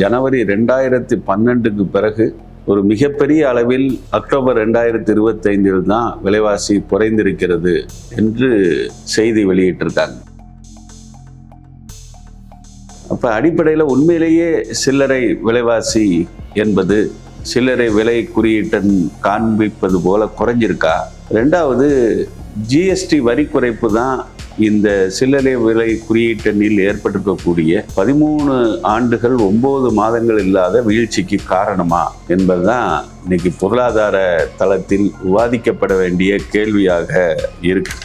ஜனவரி ரெண்டாயிரத்தி பன்னெண்டுக்கு பிறகு ஒரு மிகப்பெரிய அளவில் அக்டோபர் ரெண்டாயிரத்தி இருபத்தைந்தில் தான் விலைவாசி குறைந்திருக்கிறது என்று செய்தி வெளியிட்டிருக்காங்க. அப்போ அடிப்படையில் உண்மையிலேயே சில்லறை விலைவாசி என்பது சில்லறை விலை குறியீட்டன் காண்பிப்பது போல குறைஞ்சிருக்கா? ரெண்டாவது ஜிஎஸ்டி வரி குறைப்பு தான் இந்த சில்லறை விலை குறியீட்டெண்ணில் ஏற்பட்டிருக்கக்கூடிய பதிமூணு ஆண்டுகள் ஒன்பது மாதங்கள் இல்லாத வீழ்ச்சிக்கு காரணமா என்பதுதான் இன்னைக்கு பொருளாதார தளத்தில் விவாதிக்கப்பட வேண்டிய கேள்வியாக இருக்கு.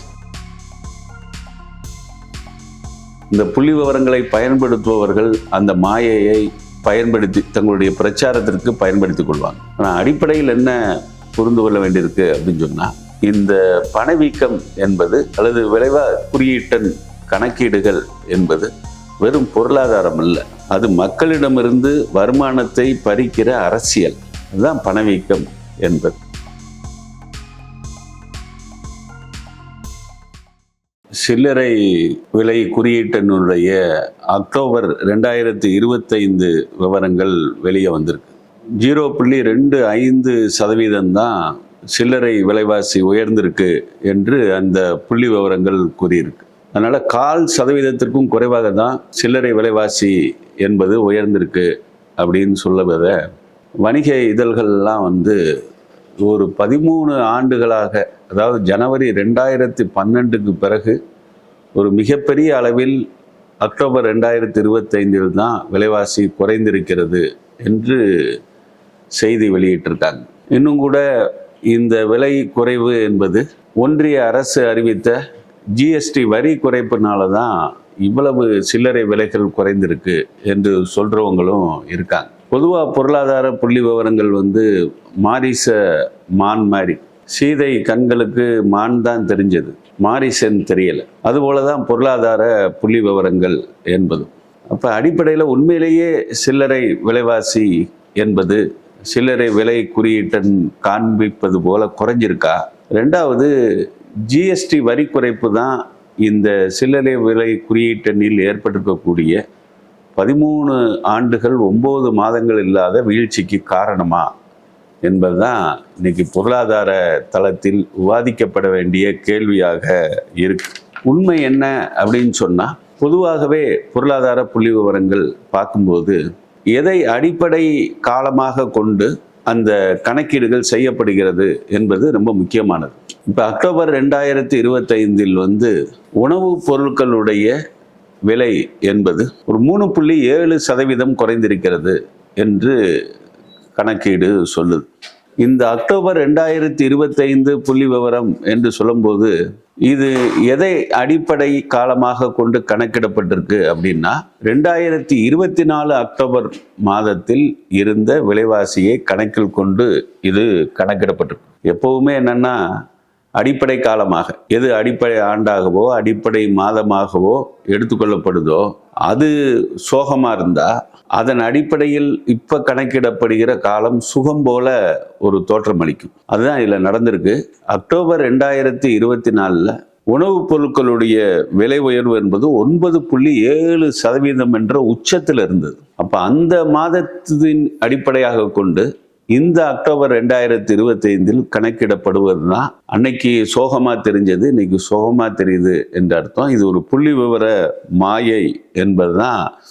இந்த புள்ளி விவரங்களை பயன்படுத்துபவர்கள் அந்த மாயையை பயன்படுத்தி தங்களுடைய பிரச்சாரத்திற்கு பயன்படுத்திக் கொள்வாங்க. ஆனால் அடிப்படையில் என்ன புரிந்து கொள்ள வேண்டியிருக்கு அப்படின்னு சொன்னால் இந்த பணவீக்கம் என்பது அல்லது விளைவா குறியீட்டன் கணக்கீடுகள் என்பது வெறும் பொருளாதாரம் அல்ல. அது மக்களிடமிருந்து வருமானத்தை பறிக்கிற அரசியல். அதுதான் பணவீக்கம் என்பது. சில்லறை விலை குறியீட்டனுடைய அக்டோபர் ரெண்டாயிரத்தி இருபத்தைந்து விவரங்கள் வெளியே வந்திருக்கு. ஜீரோ புள்ளி ரெண்டு ஐந்து சதவீதம் தான் சில்லறை விலைவாசி உயர்ந்திருக்கு என்று அந்த புள்ளி விவரங்கள் கூறியிருக்கு. அதனால் கால் சதவீதத்திற்கும் குறைவாக தான் சில்லறை விலைவாசி என்பது உயர்ந்திருக்கு அப்படின்னு சொல்லுவத வணிக இதழ்கள்லாம் வந்து ஒரு பதிமூணு ஆண்டுகளாக அதாவது ஜனவரி ரெண்டாயிரத்தி பன்னெண்டுக்கு பிறகு ஒரு மிகப்பெரிய அளவில் அக்டோபர் ரெண்டாயிரத்தி இருபத்தைந்தில் தான் விலைவாசி குறைந்திருக்கிறது என்று செய்தி வெளியிட்டிருக்காங்க. இன்னும் கூட இந்த விலை குறைவு என்பது ஒன்றிய அரசு அறிவித்த ஜிஎஸ்டி வரி குறைப்புனால தான் இவ்வளவு சில்லறை விலைகள் குறைந்திருக்கு என்று சொல்றவங்களும் இருக்காங்க. பொதுவாக பொருளாதார புள்ளி விவரங்கள் வந்து மாரிச மான் மாதிரி. சீதை கண்களுக்கு மான் தான் தெரிஞ்சது. மாரிசன் தெரியலை. அதுபோல தான் பொருளாதார புள்ளி விவரங்கள் என்பதும். அப்போ அடிப்படையில் உண்மையிலேயே சில்லறை விலைவாசி என்பது சில்லறை விலை குறியீட்டன் காண்பிப்பது போல குறைஞ்சிருக்கா? ரெண்டாவது ஜிஎஸ்டி வரி குறைப்பு தான் இந்த சில்லறை விலை குறியீட்டனில் ஏற்பட்டிருக்கக்கூடிய பதிமூணு ஆண்டுகள் ஒம்பது மாதங்கள் இல்லாத வீழ்ச்சிக்கு காரணமா என்பதுதான் இன்னைக்கு பொருளாதார தளத்தில் விவாதிக்கப்பட வேண்டிய கேள்வியாக இருக்கு. உண்மை என்ன அப்படின்னு சொன்னால் பொதுவாகவே பொருளாதார புள்ளி விவரங்கள் பார்க்கும்போது எதை அடிப்படை காலமாக கொண்டு அந்த கணக்கீடுகள் செய்யப்படுகிறது என்பது ரொம்ப முக்கியமானது. இப்போ அக்டோபர் ரெண்டாயிரத்தி இருபத்தைந்தில் வந்து உணவுப் பொருட்களுடைய விலை என்பது ஒரு மூணு புள்ளி ஏழு சதவீதம் குறைந்திருக்கிறது என்று கணக்கீடு சொல்லுது. இந்த அக்டோபர் ரெண்டாயிரத்தி இருபத்தைந்து புள்ளி விவரம் என்று சொல்லும்போது இது எதை அடிப்படை காலமாக கொண்டு கணக்கிடப்பட்டிருக்கு அப்படின்னா ரெண்டாயிரத்தி இருபத்தி நாலு அக்டோபர் மாதத்தில் இருந்த விலைவாசியை கணக்கில் கொண்டு இது கணக்கிடப்பட்டிருக்கு. எப்பவுமே என்னன்னா அடிப்படை காலமாக எது அடிப்படை ஆண்டாகவோ அடிப்படை மாதமாகவோ எடுத்துக்கொள்ளப்படுதோ அது சோகமாக இருந்தால் அதன் அடிப்படையில் இப்போ கணக்கிடப்படுகிற காலம் சுகம் போல ஒரு தோற்றம் அளிக்கும். அதுதான் இதில் நடந்திருக்கு. அக்டோபர் ரெண்டாயிரத்தி இருபத்தி நாலில் உணவுப் பொருட்களுடைய விலை உயர்வு என்பது ஒன்பது புள்ளி ஏழு சதவீதம் என்ற உச்சத்தில் இருந்தது அப்போ அந்த மாதத்தின் அடிப்படையாக கொண்டு இந்த அக்டோபர் ரெண்டாயிரத்தி இருபத்தைந்தில் ஐந்தில் அன்னைக்கு சோகமாக தெரிஞ்சது இன்னைக்கு சோகமாக தெரியுது என்ற அர்த்தம். இது ஒரு புள்ளி விவர மாயை என்பதுதான்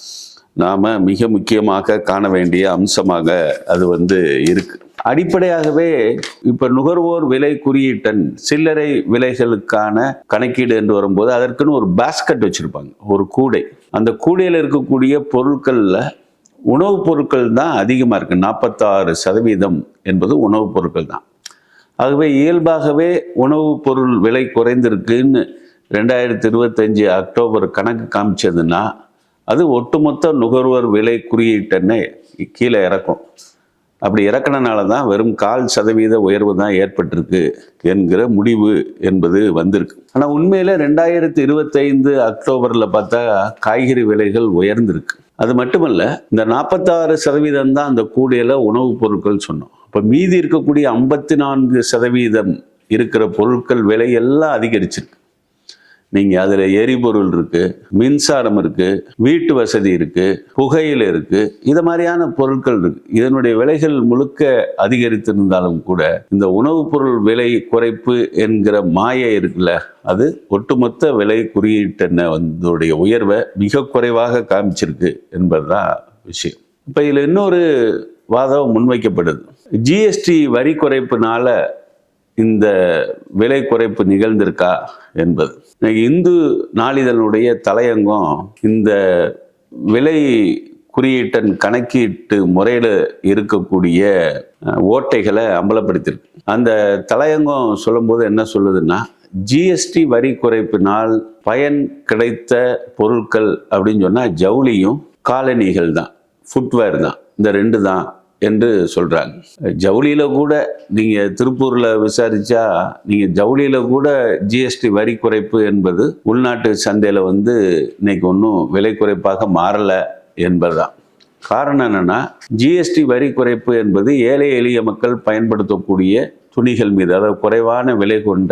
நாம் மிக முக்கியமாக காண வேண்டிய அம்சமாக அது வந்து இருக்கு. அடிப்படையாகவே இப்போ நுகர்வோர் விலை குறியீட்டன் சில்லறை விலைகளுக்கான கணக்கீடு என்று வரும்போது அதற்குன்னு ஒரு பாஸ்கெட் வச்சுருப்பாங்க ஒரு கூடை. அந்த கூடையில் இருக்கக்கூடிய பொருட்களில் உணவுப் பொருட்கள் தான் அதிகமாக இருக்குது நாற்பத்தாறு சதவீதம் என்பது உணவுப் பொருட்கள் தான். ஆகவே இயல்பாகவே உணவுப் பொருள் விலை குறைந்திருக்குன்னு ரெண்டாயிரத்தி இருபத்தஞ்சி அக்டோபர் கணக்கு காமிச்சதுன்னா அது ஒட்டுமொத்த நுகர்வோர் விலை குறியீட்டனை கீழே இறக்கும். அப்படி இறக்குனனால தான் வெறும் கால் சதவீத உயர்வு தான் ஏற்பட்டிருக்கு என்கிற முடிவு என்பது வந்திருக்கு. ஆனால் உண்மையில் ரெண்டாயிரத்தி இருபத்தைந்து அக்டோபரில் பார்த்தா காய்கறி விலைகள் உயர்ந்திருக்கு. அது மட்டுமல்ல இந்த நாற்பத்தாறு சதவீதம் தான் அந்த கூடையில் உணவுப் பொருட்கள் சொன்னோம். இப்போ மீதி இருக்கக்கூடிய ஐம்பத்தி நான்கு சதவீதம் இருக்கிற பொருட்கள் விலையெல்லாம் அதிகரிச்சிருக்கு. நீங்கள் அதில் எரிபொருள் இருக்குது மின்சாரம் இருக்குது வீட்டு வசதி இருக்குது புகையில் இருக்குது இது மாதிரியான பொருட்கள் இருக்குது இதனுடைய விலைகள் முழுக்க அதிகரித்திருந்தாலும் கூட இந்த உணவுப் பொருள் விலை குறைப்பு என்கிற மாயை இருக்குல்ல அது ஒட்டுமொத்த விலை குறியீட்டென்ன வந்தோடைய உயர்வை மிக குறைவாக காமிச்சிருக்கு என்பதுதான் விஷயம். இப்போ இதில் இன்னொரு வாதம் முன்வைக்கப்படுது. ஜிஎஸ்டி வரி குறைப்புனால இந்த விலை குறைப்பு நிகழ்ந்திருக்கா என்பது. இந்து நாளிதழுடைய தலையங்கம் இந்த விலை குறியீட்டன் கணக்கீட்டு முறையில் இருக்கக்கூடிய ஓட்டைகளை அம்பலப்படுத்தியிருக்கு. அந்த தலையங்கம் சொல்லும்போது என்ன சொல்லுதுன்னா ஜிஎஸ்டி வரி குறைப்பினால் பயன் கிடைத்த பொருட்கள் அப்படின்னு சொன்னால் ஜவுளியும் காலணிகள் தான் ஃபுட்வேர் தான். இந்த ரெண்டு தான். என்று சொல்கிறாங்க ஜவுளியில் கூட நீங்கள் திருப்பூரில் விசாரித்தா நீங்கள் ஜவுளியில் கூட ஜிஎஸ்டி வரி குறைப்பு என்பது உள்நாட்டு சந்தையில் வந்து இன்னைக்கு ஒன்றும் விலை குறைப்பாக மாறலை என்பதுதான். காரணம் என்னென்னா ஜிஎஸ்டி வரி குறைப்பு என்பது ஏழை எளிய மக்கள் பயன்படுத்தக்கூடிய துணிகள் மீது அதாவது குறைவான விலை கொண்ட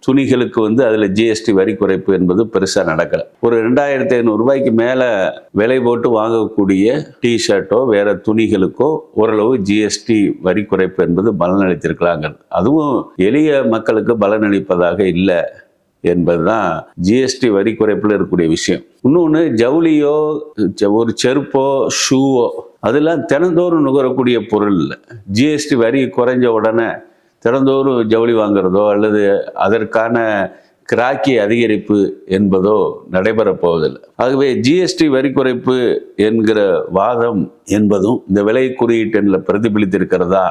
துணிகளுக்கு வந்து அதில் ஜிஎஸ்டி வரி குறைப்பு என்பது பெருசாக நடக்கலை. ஒரு ரெண்டாயிரத்தி ஐநூறுரூபாய்க்கு மேலே விலை போட்டு வாங்கக்கூடிய டிஷர்ட்டோ வேற துணிகளுக்கோ ஓரளவு ஜிஎஸ்டி வரி குறைப்பு என்பது பலனளித்திருக்கலாங்கிறது அதுவும் எளிய மக்களுக்கு பலனளிப்பதாக இல்லை என்பதுதான் ஜிஎஸ்டி வரி குறைப்பில் இருக்கக்கூடிய விஷயம். இன்னொன்று ஜவுளியோ செ- ஒரு செருப்போ ஷூவோ அதெல்லாம் தினந்தோறும் நுகரக்கூடிய பொருள் இல்லை. ஜிஎஸ்டி வரி குறைஞ்ச உடனே திறந்தோறும் ஜவுளி வாங்குறதோ அல்லது அதற்கான கிராக்கி அதிகரிப்பு என்பதோ நடைபெறப் போவதில்லை. ஆகவே ஜிஎஸ்டி வரி குறைப்பு என்கிற வாதம் என்பதும் இந்த விலை குறியீட்டில் பிரதிபலித்திருக்கிறதா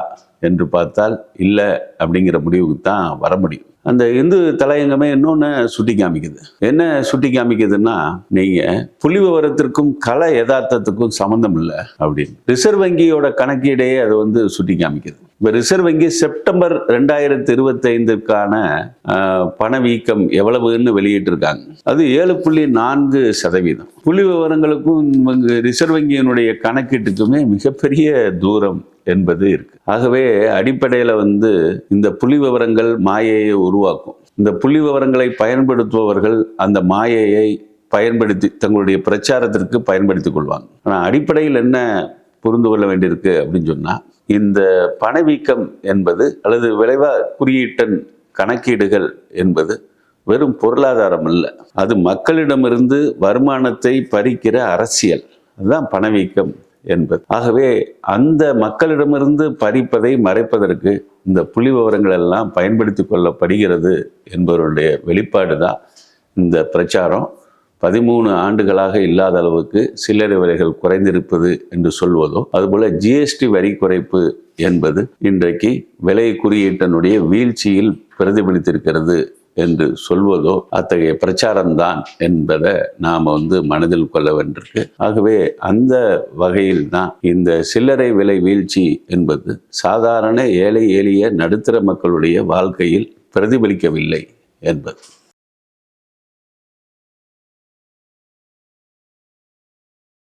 என்று பார்த்தால் இல்லை அப்படிங்கிற முடிவுக்கு தான் வர முடியும். அந்த இந்து தலையங்கமே இன்னொன்று சுட்டி காமிக்குது. என்ன சுட்டி காமிக்குதுன்னா நீங்கள் புலி விவரத்திற்கும் கலை யதார்த்தத்துக்கும் சம்மந்தம் இல்லை அப்படின்னு. ரிசர்வ் வங்கியோட கணக்கீடையே அது வந்து சுட்டி காமிக்குது. இப்போ ரிசர்வ் வங்கி செப்டம்பர் ரெண்டாயிரத்தி இருபத்தைந்துக்கான பணவீக்கம் எவ்வளவுன்னு வெளியிட்டிருக்காங்க. அது ஏழு புள்ளி நான்கு சதவீதம். புள்ளி விவரங்களுக்கும் ரிசர்வ் வங்கியினுடைய கணக்கீட்டுக்குமே மிகப்பெரிய தூரம் என்பது இருக்கு. ஆகவே அடிப்படையில் வந்து இந்த புள்ளி விவரங்கள் மாயையை உருவாக்கும். இந்த புள்ளி விவரங்களை பயன்படுத்துபவர்கள் அந்த மாயையை பயன்படுத்தி தங்களுடைய பிரச்சாரத்திற்கு பயன்படுத்திக் கொள்வாங்க. ஆனால் அடிப்படையில் என்ன புரிந்து கொள்ள வேண்டியிருக்கு அப்படின்னு சொன்னால் இந்த பணவீக்கம் என்பது அல்லது விளைவா குறியீட்டன் கணக்கீடுகள் என்பது வெறும் பொருளாதாரம் அல்ல. அது மக்களிடமிருந்து வருமானத்தை பறிக்கிற அரசியல். அதுதான் பணவீக்கம் என்பது. ஆகவே அந்த மக்களிடமிருந்து பறிப்பதை மறைப்பதற்கு இந்த புள்ளி விவரங்கள் எல்லாம் பயன்படுத்தி கொள்ளப்படுகிறது என்பவருடைய வெளிப்பாடு தான் இந்த பிரச்சாரம். பதிமூணு ஆண்டுகளாக இல்லாத அளவுக்கு சில்லறை விலைகள் குறைந்திருப்பது என்று சொல்வதோ அதுபோல ஜிஎஸ்டி வரி குறைப்பு என்பது இன்றைக்கு விலை குறியீட்டனுடைய வீழ்ச்சியில் பிரதிபலித்திருக்கிறது என்று சொல்வதோ அத்தகைய பிரச்சாரம்தான் என்பதை நாம் வந்து மனதில் கொள்ள வேண்டியிருக்கு. ஆகவே அந்த வகையில் தான் இந்த சில்லறை விலை வீழ்ச்சி என்பது சாதாரண ஏழை எளிய நடுத்தர மக்களுடைய வாழ்க்கையில் பிரதிபலிக்கவில்லை என்பது.